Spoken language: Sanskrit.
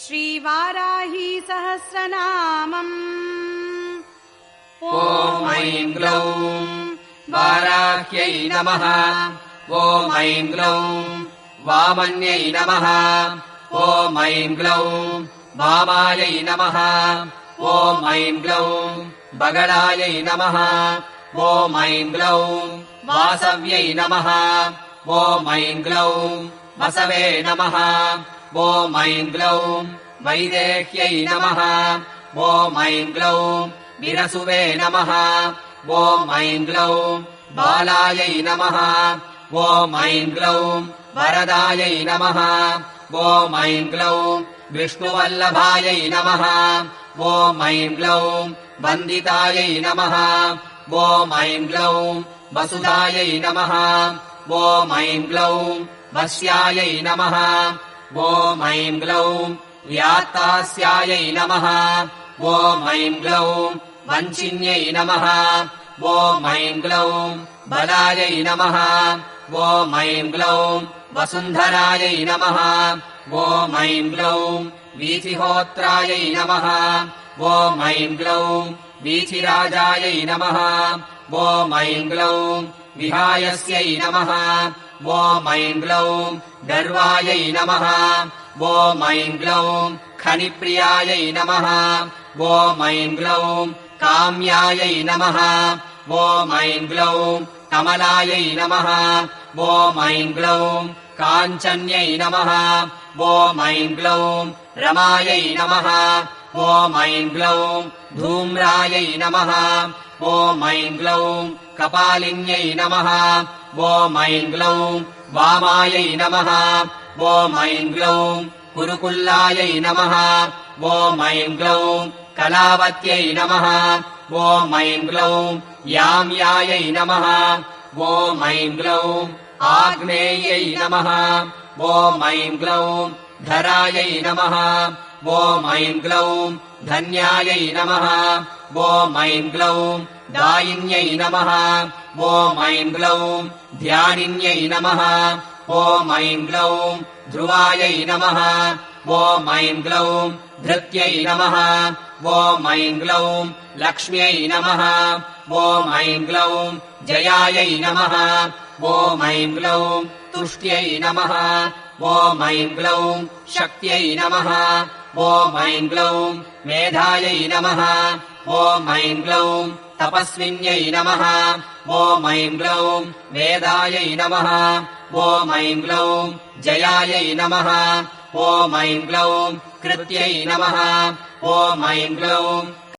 श्रीवाराही सहस्रनामम्। ॐ ऐं ग्लौम् वाराह्यै नमः। ॐ ऐं ग्लौम् वामन्यै नमः। ॐ ऐं ग्लौम् वामायै नमः। ॐ ऐं ग्लौम् बगलायै नमः। ॐ ऐं ग्लौम् वासव्यै नमः। ॐ ऐं ग्लौम् वसवे नमः। ऐं ग्लौम् वैदेह्यै नमः। ऐं ग्लौम् विरसुवे नमः। ऐं ग्लौम् बालायै नमः। ऐं ग्लौम् वरदायै ऐं ग्लौम् विष्णुवल्लभायै नमः। ऐं ग्लौम् वन्दितायै ऐं ग्लौम् वसुधायै ऐं ग्लौम् ग्लौम् व्यात्तास्यायै नमः। ॐ ऐं ग्लौम् वञ्चिन्यै नमः। ग्लौम् वसुन्धरायै नमः। ॐ ऐं ग्लौम् वीथिहोत्रायै नमः। ॐ ऐं ग्लौम् वीथिराजायै नमः। ॐ ऐं ग्लौम् विहायस्यै नमः ॐ ऐं ग्लौम् गर्वायै नमः। ॐ ऐं ग्लौम् खनिप्रियायै नमः। ॐ ऐं ग्लौम् काम्यायै नमः। ऐं ग्लौम् कमलायै नमः। ॐ ऐं ग्लौम् काञ्चन्यै नमः। ॐ ऐं ग्लौम् रमायै नमः ॐ ऐं ग्लौम् धूम्रायै ऐं ग्लौम् कपालिन्यै नमः। ॐ ऐं ग्लौम् वामायै नमः। ॐ ऐं ग्लौम् कुरुकुल्लायै ऐं ग्लौम् कलावत्यै नमः। ॐ ऐं ग्लौम् याम्यायै नमः। ॐ ऐं ग्लौम् आग्नेयै ऐं ग्लौम् धरायै नमः ॐ ऐं ग्लौम् धन्यायै नमः। ॐ ऐं ग्लौम् दायिन्यै नमः। ॐ ऐं ग्लौम् ध्यानिन्यै नमः। ॐ ऐं ग्लौम् ध्रुवायै नमः। ॐ ऐं ग्लौम् धृत्यै नमः। ॐ ऐं ग्लौम् लक्ष्म्यै नमः। ॐ ऐं ग्लौम् जयायै नमः। ॐ ऐं ग्लौम् तुष्ट्यै नमः। ॐ ऐं ग्लौम् शक्त्यै नमः ॐ ऐं ग्लौम् मेधायै नमः। ॐ ऐं ग्लौम् तपस्विन्यै नमः। ॐ ऐं ग्लौम् वेदायै नमः। ॐ ऐं ग्लौम् जयायै नमः। ॐ ऐं ग्लौम् कृत्यै नमः। ॐ ऐं ग्लौम्